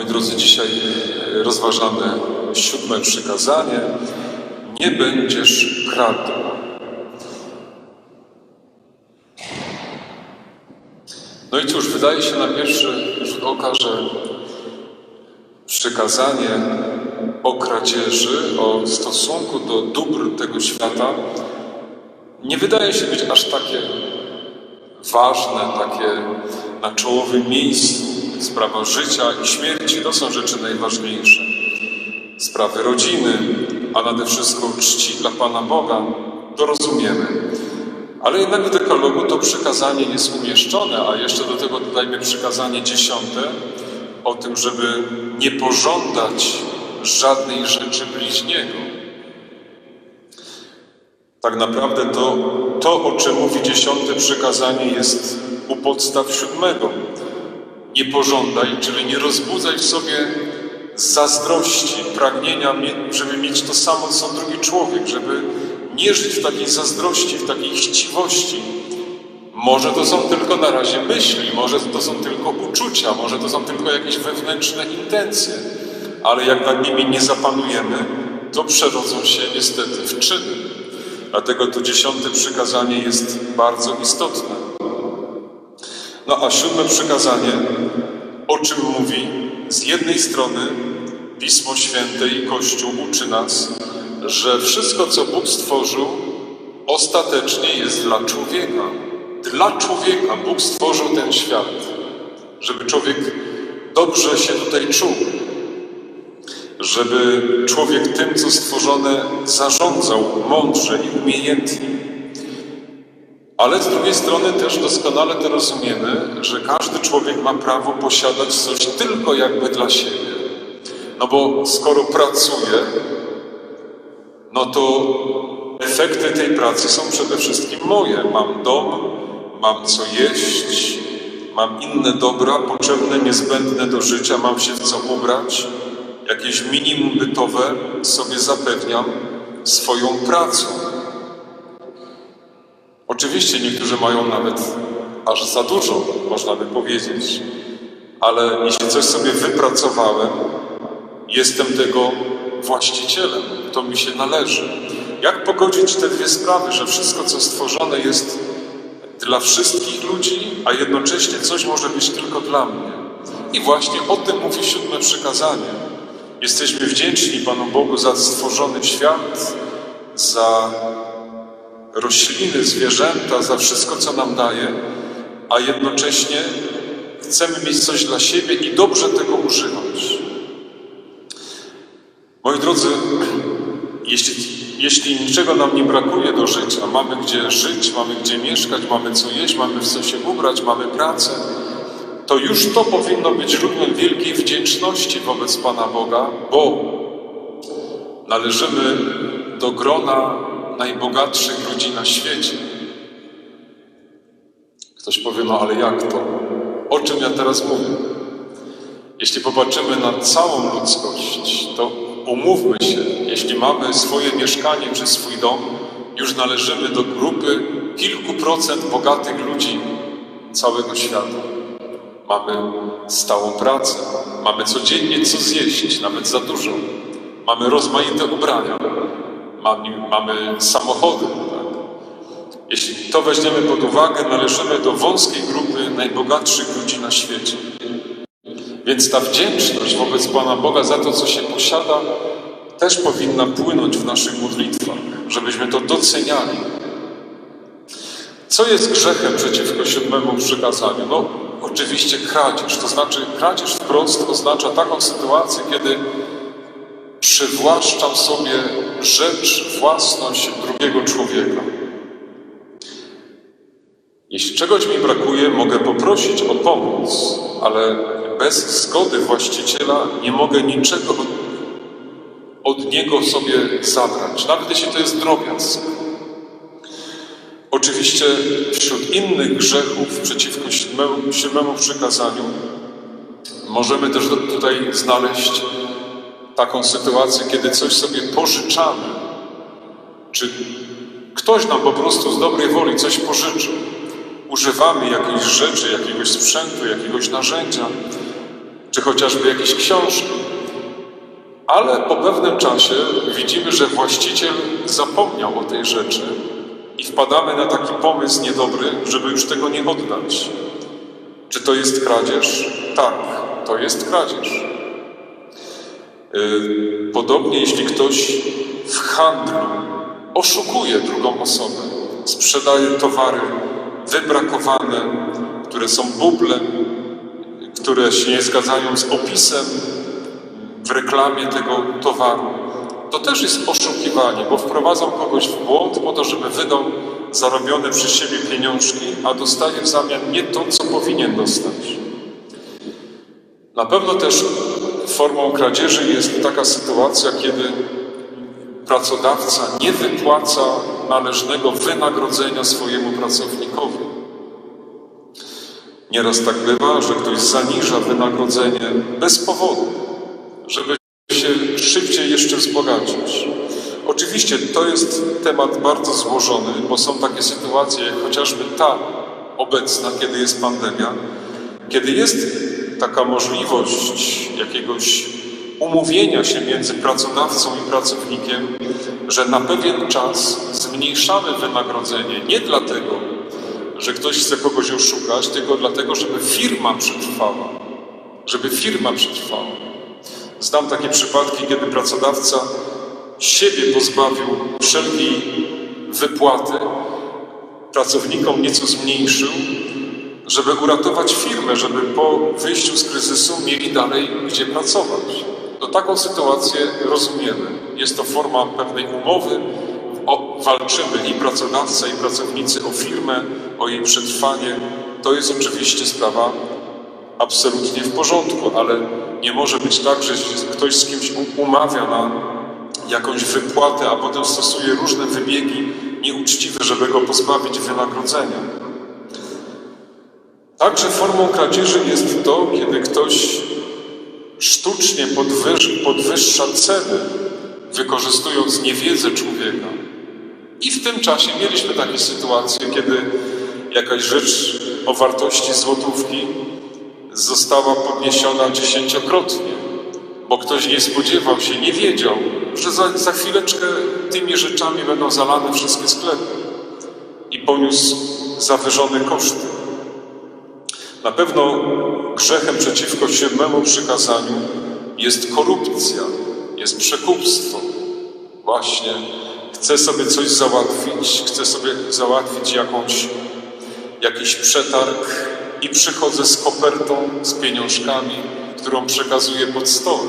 Moi drodzy, dzisiaj rozważamy siódme przykazanie. Nie będziesz kradł. No i cóż, wydaje się na pierwszy rzut oka, że przykazanie o kradzieży, o stosunku do dóbr tego świata nie wydaje się być aż takie ważne, takie na czołowym miejscu. Sprawa życia i śmierci to są rzeczy najważniejsze. Sprawy rodziny, a nade wszystko czci dla Pana Boga, to rozumiemy. Ale jednak w dekalogu to przykazanie jest umieszczone, a jeszcze do tego dodajmy przykazanie dziesiąte o tym, żeby nie pożądać żadnej rzeczy bliźniego. Tak naprawdę to, to, o czym mówi dziesiąte przykazanie, jest u podstaw siódmego. Nie pożądaj, czyli nie rozbudzaj w sobie zazdrości, pragnienia, żeby mieć to samo, co drugi człowiek, żeby nie żyć w takiej zazdrości, w takiej chciwości. Może to są tylko na razie myśli, może to są tylko uczucia, może to są tylko jakieś wewnętrzne intencje, ale jak nad nimi nie zapanujemy, to przerodzą się niestety w czyny. Dlatego to dziesiąte przykazanie jest bardzo istotne. No a siódme przykazanie, o czym mówi? Z jednej strony Pismo Święte i Kościół uczy nas, że wszystko, co Bóg stworzył, ostatecznie jest dla człowieka. Dla człowieka Bóg stworzył ten świat, żeby człowiek dobrze się tutaj czuł, żeby człowiek tym, co stworzone, zarządzał mądrze i umiejętnie. Ale z drugiej strony też doskonale to rozumiemy, że każdy człowiek ma prawo posiadać coś tylko jakby dla siebie. No bo skoro pracuje, no to efekty tej pracy są przede wszystkim moje. Mam dom, mam co jeść, mam inne dobra potrzebne, niezbędne do życia, mam się w co ubrać. Jakieś minimum bytowe sobie zapewniam swoją pracą. Oczywiście niektórzy mają nawet aż za dużo, można by powiedzieć, ale jeśli coś sobie wypracowałem, jestem tego właścicielem, to mi się należy. Jak pogodzić te dwie sprawy, że wszystko, co stworzone jest dla wszystkich ludzi, a jednocześnie coś może być tylko dla mnie? I właśnie o tym mówi siódme przykazanie. Jesteśmy wdzięczni Panu Bogu za stworzony świat, za rośliny, zwierzęta, za wszystko, co nam daje, a jednocześnie chcemy mieć coś dla siebie i dobrze tego używać. Moi drodzy, jeśli, jeśli niczego nam nie brakuje do życia, mamy gdzie żyć, mamy gdzie mieszkać, mamy co jeść, mamy w co się ubrać, mamy pracę, to już to powinno być źródłem wielkiej wdzięczności wobec Pana Boga, bo należymy do grona najbogatszych ludzi na świecie. Ktoś powie, no ale jak to? O czym ja teraz mówię? Jeśli popatrzymy na całą ludzkość, to umówmy się, jeśli mamy swoje mieszkanie czy swój dom, już należymy do grupy kilku procent bogatych ludzi całego świata. Mamy stałą pracę, mamy codziennie co zjeść, nawet za dużo. Mamy rozmaite ubrania, mamy, samochody. Tak? Jeśli to weźmiemy pod uwagę, należymy do wąskiej grupy najbogatszych ludzi na świecie. Więc ta wdzięczność wobec Pana Boga za to, co się posiada, też powinna płynąć w naszych modlitwach, żebyśmy to doceniali. Co jest grzechem przeciwko siódmemu przykazaniu? No, oczywiście kradzież. To znaczy, kradzież wprost oznacza taką sytuację, kiedy przywłaszczam sobie rzecz, własność drugiego człowieka. Jeśli czegoś mi brakuje, mogę poprosić o pomoc, ale bez zgody właściciela nie mogę niczego od, niego sobie zabrać, nawet jeśli to jest drobiazg. Oczywiście wśród innych grzechów przeciwko siódmemu, siódmemu przykazaniu możemy też tutaj znaleźć taką sytuację, kiedy coś sobie pożyczamy, czy ktoś nam po prostu z dobrej woli coś pożyczył. Używamy jakiejś rzeczy, jakiegoś sprzętu, jakiegoś narzędzia, czy chociażby jakieś książki. Ale po pewnym czasie widzimy, że właściciel zapomniał o tej rzeczy i wpadamy na taki pomysł niedobry, żeby już tego nie oddać. Czy to jest kradzież? Tak, to jest kradzież. Yy, Podobnie jeśli ktoś w handlu oszukuje drugą osobę, sprzedaje towary wybrakowane, które są bublem, które się nie zgadzają z opisem w reklamie tego towaru, to też jest oszukiwanie, bo wprowadzą kogoś w błąd po to, żeby wydał zarobione przez siebie pieniążki, a dostaje w zamian nie to, co powinien dostać. Na pewno też formą kradzieży jest taka sytuacja, kiedy pracodawca nie wypłaca należnego wynagrodzenia swojemu pracownikowi. Nieraz tak bywa, że ktoś zaniża wynagrodzenie bez powodu, żeby się szybciej jeszcze wzbogacić. Oczywiście to jest temat bardzo złożony, bo są takie sytuacje, jak chociażby ta obecna, kiedy jest pandemia, kiedy jest taka możliwość jakiegoś umówienia się między pracodawcą i pracownikiem, że na pewien czas zmniejszamy wynagrodzenie nie dlatego, że ktoś chce kogoś oszukać, tylko dlatego, żeby firma przetrwała. Żeby firma przetrwała. Znam takie przypadki, kiedy pracodawca siebie pozbawił wszelkiej wypłaty, pracownikom nieco zmniejszył, żeby uratować firmę, żeby po wyjściu z kryzysu mieli dalej gdzie pracować. To taką sytuację rozumiemy. Jest to forma pewnej umowy. O, walczymy i pracodawca, i pracownicy o firmę, o jej przetrwanie. To jest oczywiście sprawa absolutnie w porządku, ale nie może być tak, że ktoś z kimś umawia na jakąś wypłatę, a potem stosuje różne wybiegi nieuczciwe, żeby go pozbawić wynagrodzenia. Także formą kradzieży jest to, kiedy ktoś sztucznie podwyż, podwyższa ceny, wykorzystując niewiedzę człowieka. I w tym czasie mieliśmy takie sytuacje, kiedy jakaś rzecz o wartości złotówki została podniesiona dziesięciokrotnie, bo ktoś nie spodziewał się, nie wiedział, że za, za chwileczkę tymi rzeczami będą zalane wszystkie sklepy i poniósł zawyżone koszty. Na pewno grzechem przeciwko siódmemu przykazaniu jest korupcja, jest przekupstwo. Właśnie chcę sobie coś załatwić, chcę sobie załatwić jakąś, jakiś przetarg i przychodzę z kopertą, z pieniążkami, którą przekazuję pod stołem.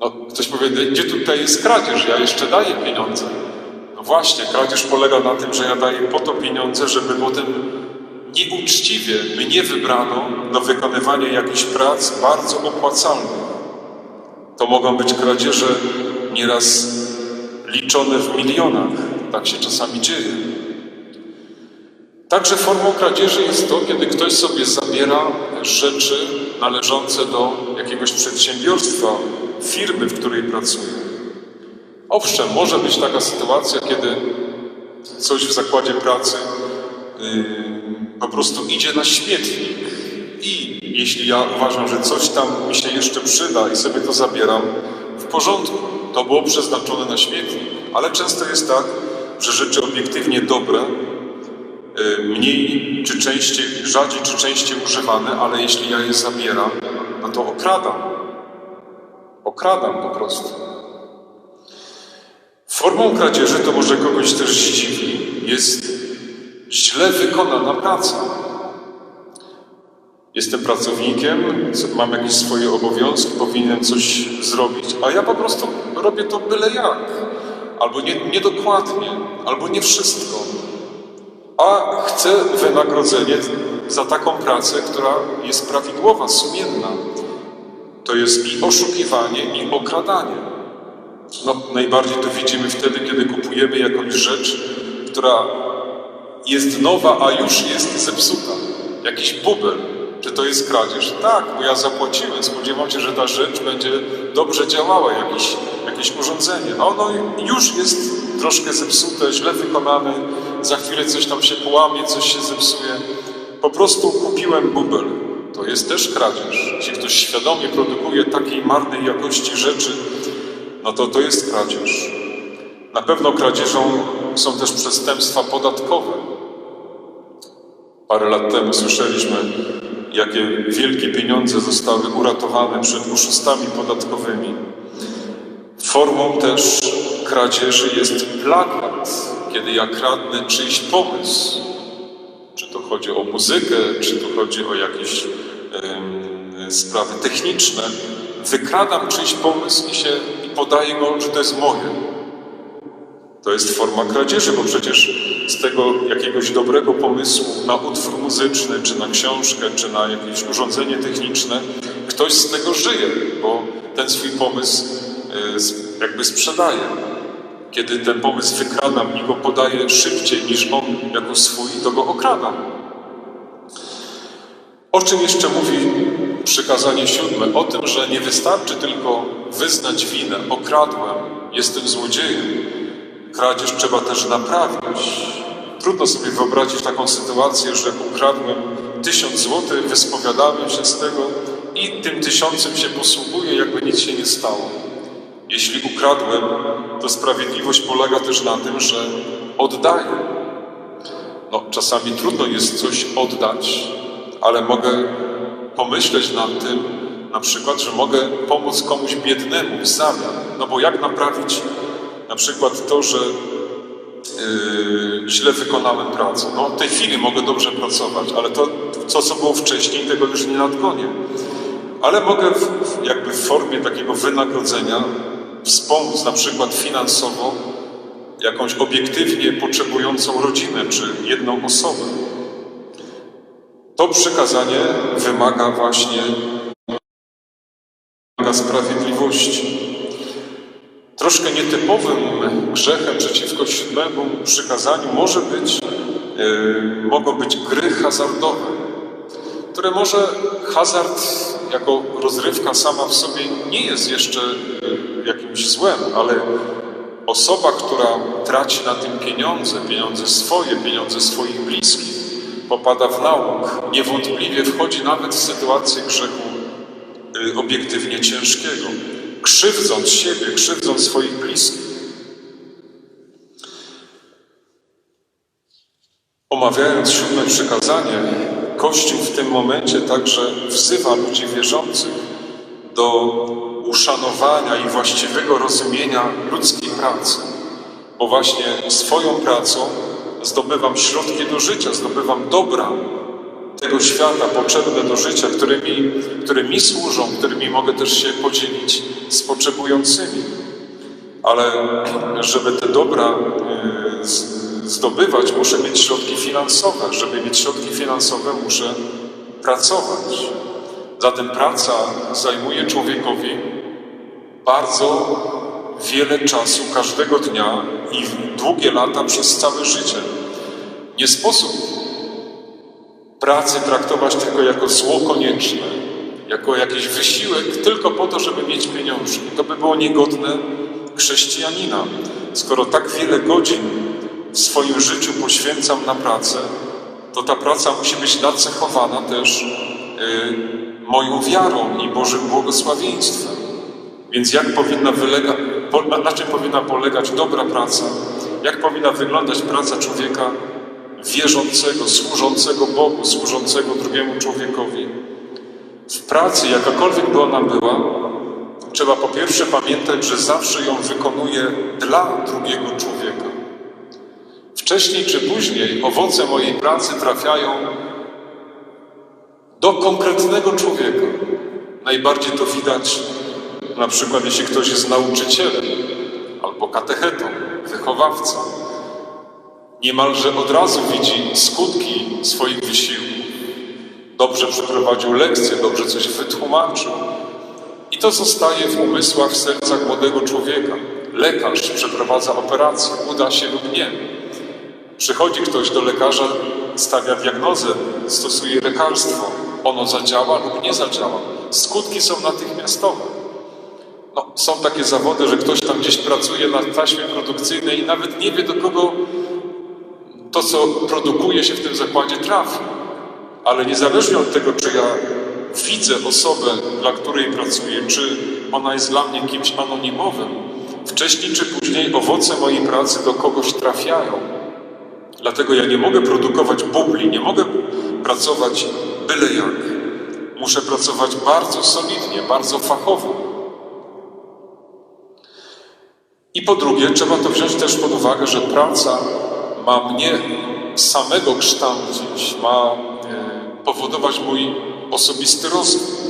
No, ktoś powie, gdzie tutaj jest kradzież? Ja jeszcze daję pieniądze. No właśnie, kradzież polega na tym, że ja daję po to pieniądze, żeby potem nieuczciwie mnie wybrano do wykonywania jakichś prac bardzo opłacalnych. To mogą być kradzieże nieraz liczone w milionach. Tak się czasami dzieje. Także formą kradzieży jest to, kiedy ktoś sobie zabiera rzeczy należące do jakiegoś przedsiębiorstwa, firmy, w której pracuje. Owszem, może być taka sytuacja, kiedy coś w zakładzie pracy yy, po prostu idzie na śmietnik. I jeśli ja uważam, że coś tam mi się jeszcze przyda i sobie to zabieram, w porządku, to było przeznaczone na śmietnik. Ale często jest tak, że rzeczy obiektywnie dobre, y, mniej czy częściej, rzadziej czy częściej używane, ale jeśli ja je zabieram, no to okradam. Okradam po prostu. Formą kradzieży, to może kogoś też zdziwi, jest źle wykonana praca. Jestem pracownikiem, co- mam jakieś swoje obowiązki, powinienem coś zrobić, a ja po prostu robię to byle jak. Albo nie, niedokładnie, albo nie wszystko. A chcę wynagrodzenie za taką pracę, która jest prawidłowa, sumienna. To jest i oszukiwanie, i okradanie. No, najbardziej to widzimy wtedy, kiedy kupujemy jakąś rzecz, która jest nowa, a już jest zepsuta. Jakiś bubel. Czy to jest kradzież? Tak, bo ja zapłaciłem. Spodziewam się, że ta rzecz będzie dobrze działała, jakieś, jakieś urządzenie. A ono już jest troszkę zepsute, źle wykonane. Za chwilę coś tam się połamie, coś się zepsuje. Po prostu kupiłem bubel. to jest też kradzież. Jeśli ktoś świadomie produkuje takiej marnej jakości rzeczy, no to to jest kradzież. Na pewno kradzieżą są też przestępstwa podatkowe. Parę lat temu słyszeliśmy, jakie wielkie pieniądze zostały uratowane przed oszustami podatkowymi. Formą też kradzieży jest plagiat, kiedy ja kradnę czyjś pomysł. Czy to chodzi o muzykę, czy to chodzi o jakieś sprawy techniczne. Wykradam czyjś pomysł i, się, i podaję go, że to jest moje. To jest forma kradzieży, bo przecież z tego jakiegoś dobrego pomysłu na utwór muzyczny, czy na książkę, czy na jakieś urządzenie techniczne, ktoś z tego żyje, bo ten swój pomysł s- jakby sprzedaje. Kiedy ten pomysł wykradam i go podaję szybciej niż on jako swój, to go okradam. O czym jeszcze mówi przykazanie siódme? O tym, że nie wystarczy tylko wyznać winę, okradłem, jestem złodziejem. Kradzież trzeba też naprawić. Trudno sobie wyobrazić taką sytuację, że ukradłem tysiąc złotych, wyspowiadałem się z tego i tym tysiącem się posługuję, jakby nic się nie stało. Jeśli ukradłem, to sprawiedliwość polega też na tym, że oddaję. No, czasami trudno jest coś oddać, ale mogę pomyśleć nad tym, na przykład, że mogę pomóc komuś biednemu w zamian. No bo jak naprawić na przykład to, że yy, źle wykonałem pracę? No, w tej chwili mogę dobrze pracować, ale to, to co było wcześniej, tego już nie nadgonię. Ale mogę w, jakby w formie takiego wynagrodzenia wspomóc na przykład finansowo jakąś obiektywnie potrzebującą rodzinę czy jedną osobę. To przekazanie wymaga właśnie wymaga sprawiedliwości. Troszkę nietypowym grzechem przeciwko siódmemu przykazaniu może być, yy, mogą być gry hazardowe, które może hazard jako rozrywka sama w sobie nie jest jeszcze yy, jakimś złem, ale osoba, która traci na tym pieniądze, pieniądze swoje, pieniądze swoich bliskich, popada w nałóg, niewątpliwie wchodzi nawet w sytuację grzechu y, obiektywnie ciężkiego, krzywdząc siebie, krzywdząc swoich bliskich. Omawiając siódme przykazanie, Kościół w tym momencie także wzywa ludzi wierzących do uszanowania i właściwego rozumienia ludzkiej pracy, bo właśnie swoją pracą zdobywam środki do życia, zdobywam dobra tego świata potrzebne do życia, którymi, które mi służą, którymi mogę też się podzielić z potrzebującymi. Ale żeby te dobra z- zdobywać, muszę mieć środki finansowe. Żeby mieć środki finansowe, muszę pracować. Zatem praca zajmuje człowiekowi bardzo wiele czasu każdego dnia i długie lata przez całe życie. Nie sposób pracy traktować tylko jako zło konieczne, jako jakiś wysiłek tylko po to, żeby mieć pieniążki. To by było niegodne chrześcijanina. Skoro tak wiele godzin w swoim życiu poświęcam na pracę, to ta praca musi być nacechowana też y, moją wiarą i Bożym błogosławieństwem. Więc jak powinna wylega, po, na, czym powinna polegać dobra praca? Jak powinna wyglądać praca człowieka wierzącego, służącego Bogu, służącego drugiemu człowiekowi? W pracy, jakakolwiek by ona była, trzeba po pierwsze pamiętać, że zawsze ją wykonuję dla drugiego człowieka. Wcześniej czy później owoce mojej pracy trafiają do konkretnego człowieka. Najbardziej to widać na przykład, jeśli ktoś jest nauczycielem albo katechetą, wychowawcą. Niemalże od razu widzi skutki swoich wysiłków. Dobrze przeprowadził lekcję, dobrze coś wytłumaczył. I to zostaje w umysłach, w sercach młodego człowieka. Lekarz przeprowadza operację, uda się lub nie. Przychodzi ktoś do lekarza, stawia diagnozę, stosuje lekarstwo. Ono zadziała lub nie zadziała. Skutki są natychmiastowe. No, są takie zawody, że ktoś tam gdzieś pracuje na taśmie produkcyjnej i nawet nie wie, do kogo to, co produkuje się w tym zakładzie, trafi. Ale niezależnie od tego, czy ja widzę osobę, dla której pracuję, czy ona jest dla mnie kimś anonimowym, wcześniej czy później owoce mojej pracy do kogoś trafiają. Dlatego ja nie mogę produkować bubli, nie mogę pracować byle jak. Muszę pracować bardzo solidnie, bardzo fachowo. I po drugie, trzeba to wziąć też pod uwagę, że praca ma mnie samego kształcić, ma e, powodować mój osobisty rozwój.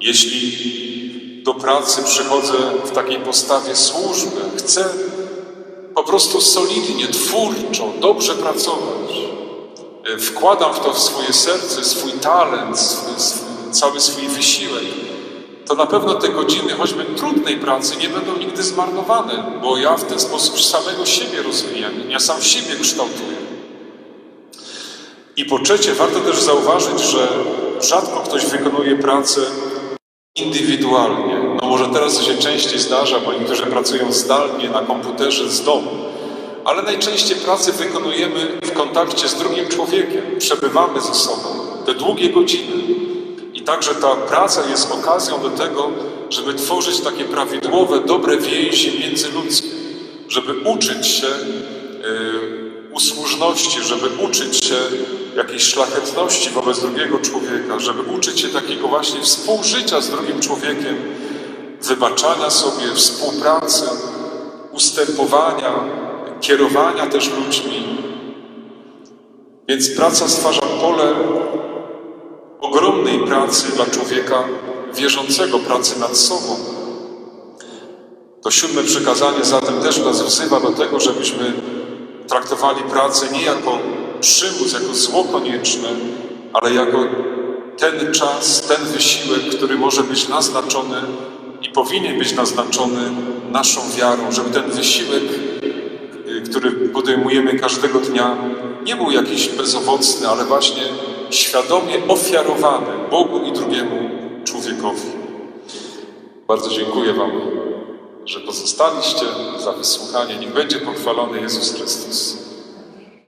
Jeśli do pracy przychodzę w takiej postawie służby, chcę po prostu solidnie, twórczo, dobrze pracować, e, wkładam w to swoje serce swój talent, swój, swój, cały swój wysiłek, to na pewno te godziny, choćby trudnej pracy, nie będą nigdy zmarnowane, bo ja w ten sposób samego siebie rozwijam, ja sam siebie kształtuję. I po trzecie, warto też zauważyć, że rzadko ktoś wykonuje pracę indywidualnie. No może teraz to się częściej zdarza, bo niektórzy pracują zdalnie na komputerze z domu, ale najczęściej pracę wykonujemy w kontakcie z drugim człowiekiem, przebywamy ze sobą te długie godziny. I także ta praca jest okazją do tego, żeby tworzyć takie prawidłowe, dobre więzi międzyludzkie, żeby uczyć się yy, usłużności, żeby uczyć się jakiejś szlachetności wobec drugiego człowieka, żeby uczyć się takiego właśnie współżycia z drugim człowiekiem, wybaczania sobie, współpracy, ustępowania, kierowania też ludźmi. Więc praca stwarza pole ogromnej pracy dla człowieka wierzącego, pracy nad sobą. To siódme przykazanie zatem też nas wzywa do tego, żebyśmy traktowali pracę nie jako przymus, jako zło konieczne, ale jako ten czas, ten wysiłek, który może być naznaczony i powinien być naznaczony naszą wiarą, żeby ten wysiłek, y, który podejmujemy każdego dnia, nie był jakiś bezowocny, ale właśnie świadomie ofiarowany Bogu i drugiemu człowiekowi. Bardzo dziękuję Wam, że pozostaliście za wysłuchanie. Niech będzie pochwalony Jezus Chrystus.